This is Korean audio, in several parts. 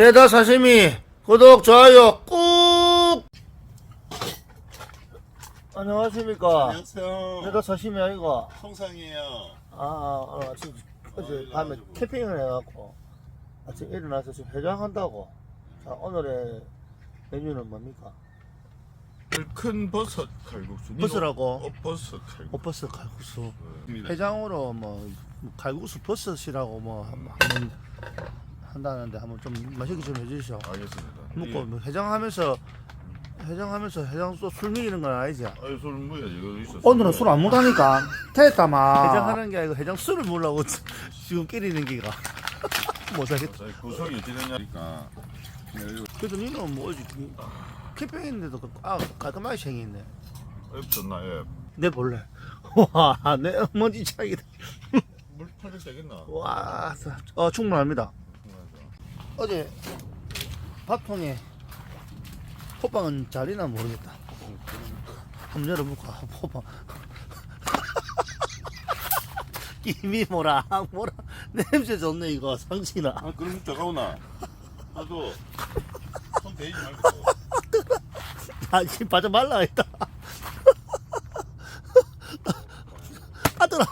내다 사시미 구독 좋아요 꾹 안녕하십니까 안녕하세요. 내다 사시미 아이가 성상이에요. 아, 아, 아 지금 어제 밤에 캠핑을 해갖고 아침 일어나서 지금 해장한다고 자 오늘의 메뉴는 뭡니까 큰 버섯 칼국수. 버섯하고? 어, 버섯 칼국수. 오버스 칼국수 입니다. 해장으로 뭐 칼국수 버섯이라고 뭐 한번 한다는데 한번 좀 맛있게 좀 해주시오. 알겠습니다. 먹고 뭐 해장하면서 해장하면서 해장 또술 먹이는 건 아니지? 아유 술 뭐야 이거. 오늘은 술 안 먹다니까. 됐다마. 해장하는 게 아니고 해장 술을 먹으려고 지금 끼리는 기가. 못하겠다. 구성이 어찌 됐냐니까. 그래도 니는 뭐 어디 캠핑했는데도 그- 아 깔끔하게 생겼네. 앱 줬나 앱. 내 볼래. 와내 먼지 차이다. 물 팔면 되겠나? 와 어, 충분합니다 어제 밥통에 호빵은 자리나 모르겠다. 한번 열어볼까? 호빵. 이미 뭐라 뭐라. 냄새 좋네 이거. 상치나 아 그럼 저가오나. 나도 손 대지 말고. 아 지금 바자 말라 했다 아들아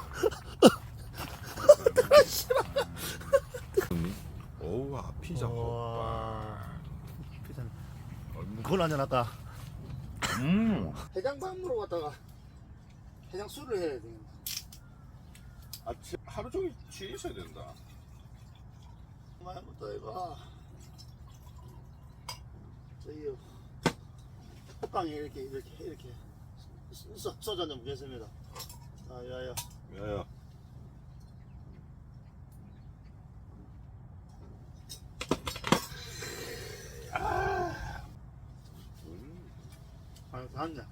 오와 피자. 와 피자 얼마- 그걸 한잔 할까 음. 해장밥 으로 갔다가 해장 술을 해야 되겠네 아 치- 하루 종일 취해 있어야 된다. 말부터 이거 저희 호빵에 이렇게 이렇게 이렇게 써, 소주 한잔 먹겠습니다 아야야 야야. 음. 아 한잔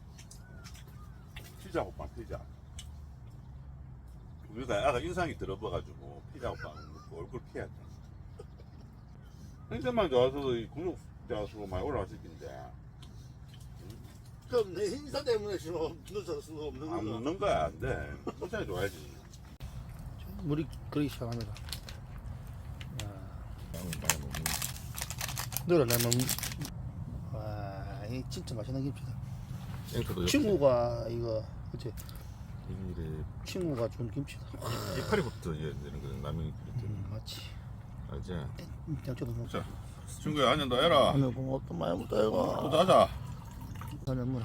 피자 호빵 피자. 우리가 아가 인상이 들어봐가지고 피자 먹고 얼굴 피해야 돼. 행정만 좋아서도 이 구독자 수가 많이 올라왔을 텐데 그럼 내 인사 때문에 지금 늦을 수가 없는 안 거죠 먹는 거야 안 돼. 진짜 좋아야지. 물이 빵 먹는. 늘어나면 와 이 진짜 맛있는 김치다 앵커도 친구가 이거 그치 이래 친구가 준 김치다 이파리부터 이어야 되는 거는 라면 음, 맞지 알지? 음, 양쪽도 먹자 자 친구야 한잔 더 해라. 오늘 뭐 어떤 많이 먹다 또 이거 자자. 한잔 물어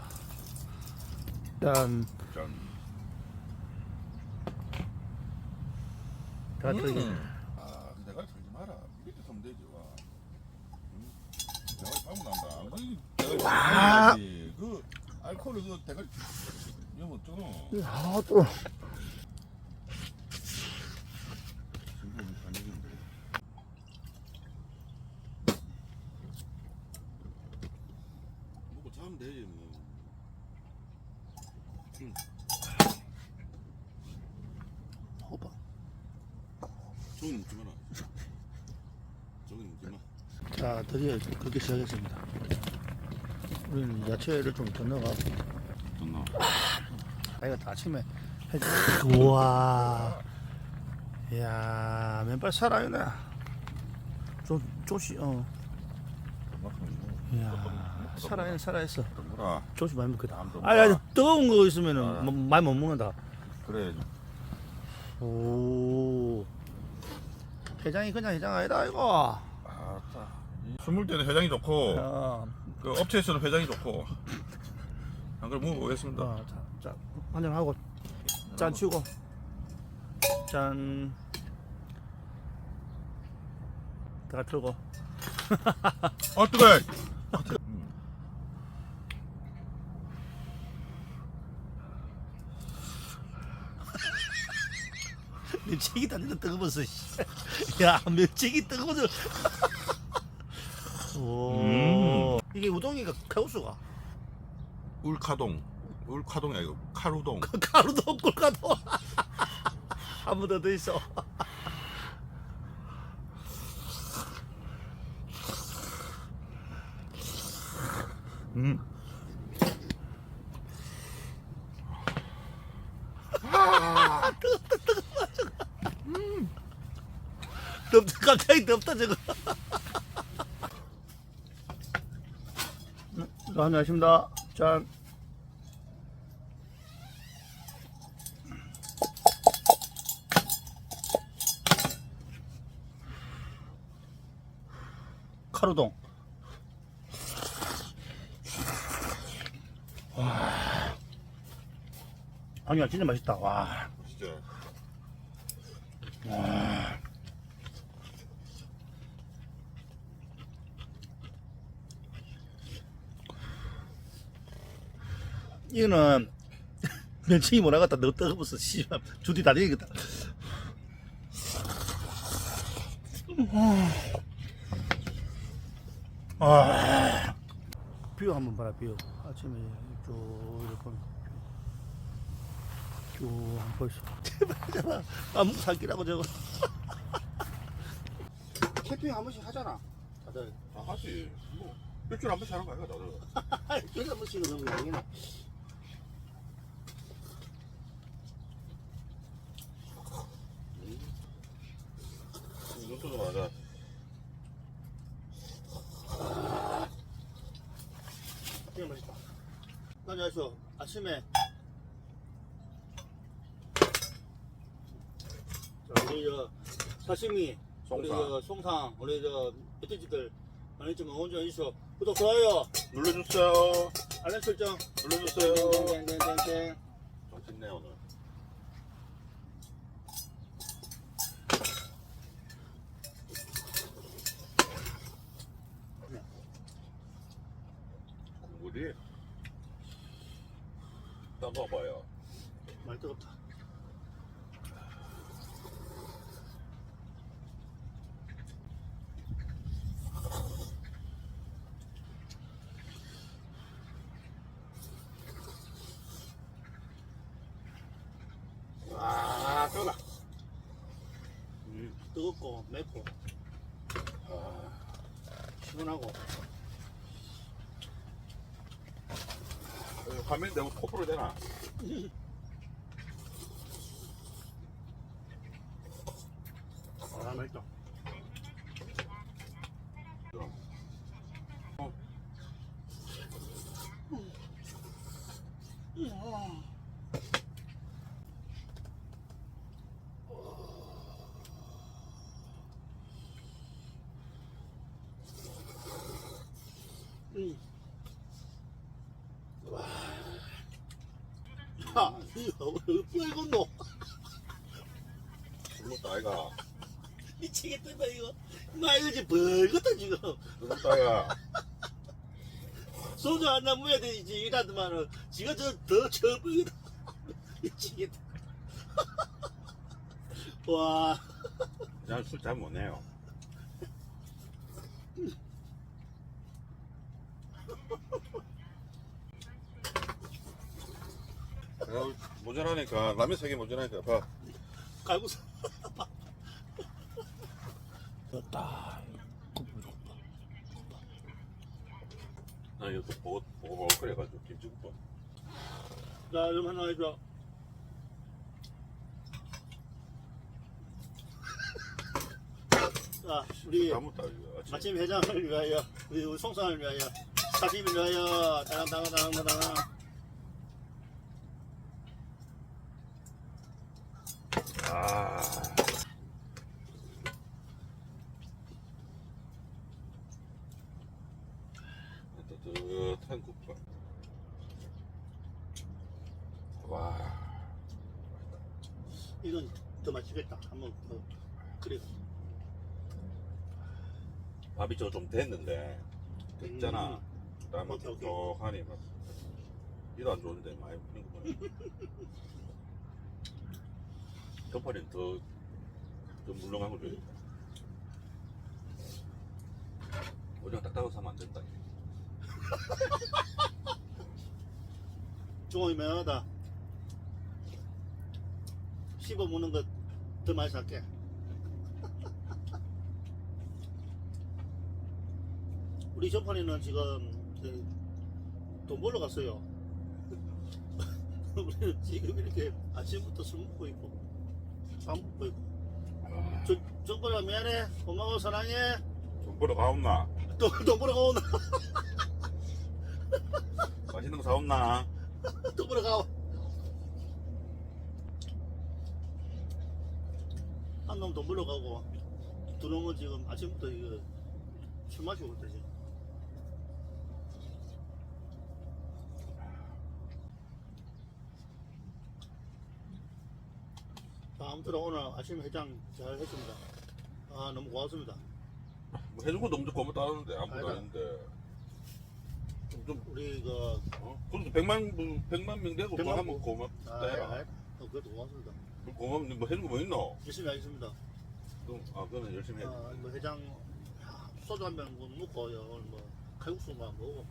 짠 짠. 다 털게 아, 내가 털지 마라. 밑에 털면 되지, 와. 응? 대가리 빠고 난다. 안 그러니 대가리 빠야지. 그, 대가리, 이거? 아또. 먹고 자면 되지, 뭐. 응. 호박 저기 먹지 마라. 저기 먹지 마. 자 드디어 그렇게 시작했습니다 우리는 야채를 좀더 넣어가고 됐나? 아이가 다 아침에 해 우와. 이야 맨발 살아있네. 좀 조시 어. 이야 살아있네 살아있어. 뭐라. 조시 많이 먹겠다. 뭐라. 뜨거운 거 있으면은 아. 뭐, 많이 못 먹는다. 그래. 오. 해장이 그냥 해장 아니다 이거. 아따. 스물 때는 회장이 좋고, 어, 그 업체에서는 회장이 좋고. 안 그래 먹어보겠습니다. 어, 자, 자 한잔 하고 짠 치고 짠다 틀고 아 뜨거워. 멸치기 단내가 뜨거워서 씨. 야 멸치기 뜨거워서 오 이게 우동이가 칼국수가 울카동. 울카동이 아니고 카루동. 가루도 꿀가도 한번더더 있어 음. 덥다 갑자기 덥다 저거 한잔 하십니다. 짠. 카루동. 와. 아니야, 진짜 맛있다. 와. 진짜. 이거는 면치기 못 하겠다. 너 뜨거워서 씨발 주디 다 되겠다. 아, 뷰 한번 봐라 뷰. 아침에 쭉 이렇게 보면 뷰. 쭉 한번 보이소. 제발 아무 살기라고 저거. 캠핑 한 번씩 하잖아. 다들 다 하지. 뭐 일주일에 한 번씩 하는 거 아이가 다들. 그래서 한 번씩은 너무 양이나. 눈도 좀 하자. 되게 맛있다. 아침에 자, 우리 저 사시미, 우리 송상. 저 송상, 우리 저 멧돼지들 많이 좀 온전 있어. 구독 좋아요, 눌러주세요. 알람 설정. 눌러주세요. 땡땡땡땡땡. 정신네 오늘. 국물이 따봐봐요. 많이 뜨겁다. 아, 떠나. 음, 뜨겁고 맵고 시원하고. 화면 내고 코프로 되나? 아 맛있다. 음. 와. 야, 이거 왜 건노? 죽었다, 아이가. 미치겠다 이거. 나 이거 지금 벌겋다 지금. 죽었다, 아이가. 소주 한잔 먹어야 되지 이라더만은 지가 저더 쳐버리다. 미치겠다. 와. 난 술 잘 못 내요. 야, 모자라니까 라면 세개 모자라니까 봐. 갈고서. 됐다. 나 이거 또 보고 보고 그래가지고 김치국밥. 자, 좀 하나 해줘. 자, 우리 아무것도 아침. 마침 회장을 위하여, 우리 우리 송상을 위하여, 사심을 위하여. 아. 따뜻한 국밥. 와. 이건 더 맛있겠다. 한번 더. 그래. 밥이 저좀 됐는데 됐잖아. 음. 그다음에 오케이, 오케이. 촉촉하니 막 이도 안 좋은데 많이 푸는 거 보네. 덮어리는 더, 더 물렁한 거 줘야겠다. 오징어 딱딱하고 사면 안 된다. 종업이 매하다. 씹어 먹는 거 더 많이 살게. 우리 전판에는 지금 그, 돈 벌러 갔어요. 우리는 지금 이렇게 아침부터 술 먹고 있고, 밥 먹고 있고. 저, 정벌아 미안해. 고마워, 사랑해. 돈 벌어 가온나? 돈, 돈 벌어 가오나. 맛있는 거 사옵나? 또 물어가. 한놈더 물어가고 두 놈은 지금 아침부터 이거 술 마시고 있다 지금. 자, 아무튼 오늘 아침 해장 잘 했습니다. 아 너무 고맙습니다. 뭐 해준 거 너무 고맙다는데 아무도 아이고. 아닌데. 좀, 좀 우리 그 어? 그래도 백만 분- 백만 명 되고 뭐 백만 하면 분. 고맙다 아, 해라. 아, 어, 그래도 고맙습니다. 고맙는데 뭐 해준 거 뭐 있노? 열심히 하겠습니다. 그럼 아 그거는 열심히 해. 아, 뭐 해장 야, 소주 한병 먹고 오늘 뭐 칼국수만 먹고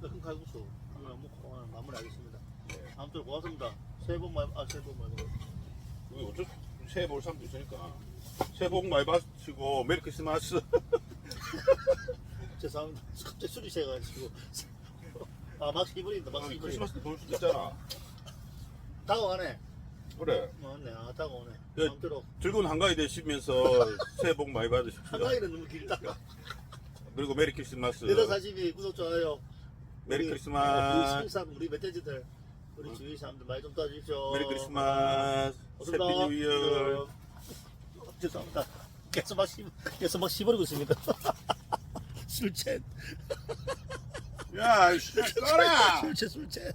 큰 칼국수 한번 먹고 오늘 마무리하겠습니다. 네. 아무튼 고맙습니다. 새해 복 많이 아 새해 복 많이 받으세요. 우리 어쩔 수 새해 볼 사람도 있으니까 새해 복 많이 받으시고 메리 크리스마스. 죄송합니다. 갑자기 술이 새가지고 아 막 시부린다 막 아니, 시부린다. 크리스마스 때 볼 수도 있잖아. 다가오네. 그래. 맞네. 아 다가오네. 예. 아무튼 즐거운 한가위 되시면서 새해 복 많이 받으십시오. 한가위는 너무 길다. 그리고 메리 크리스마스. 내가 사십이 구독 좋아요. 메리 우리- 크리스마스. 우리 신상 우리 멧돼지들 우리 주위 사람들 많이 좀 도와주십시오. 메리 크리스마스. 해피. 뉴 이어. 죄송합니다. 계속 막 씹, 계속 막 씹어버리고 있습니다. 술채, 야, 씨, 꺼라! 술채, 술채.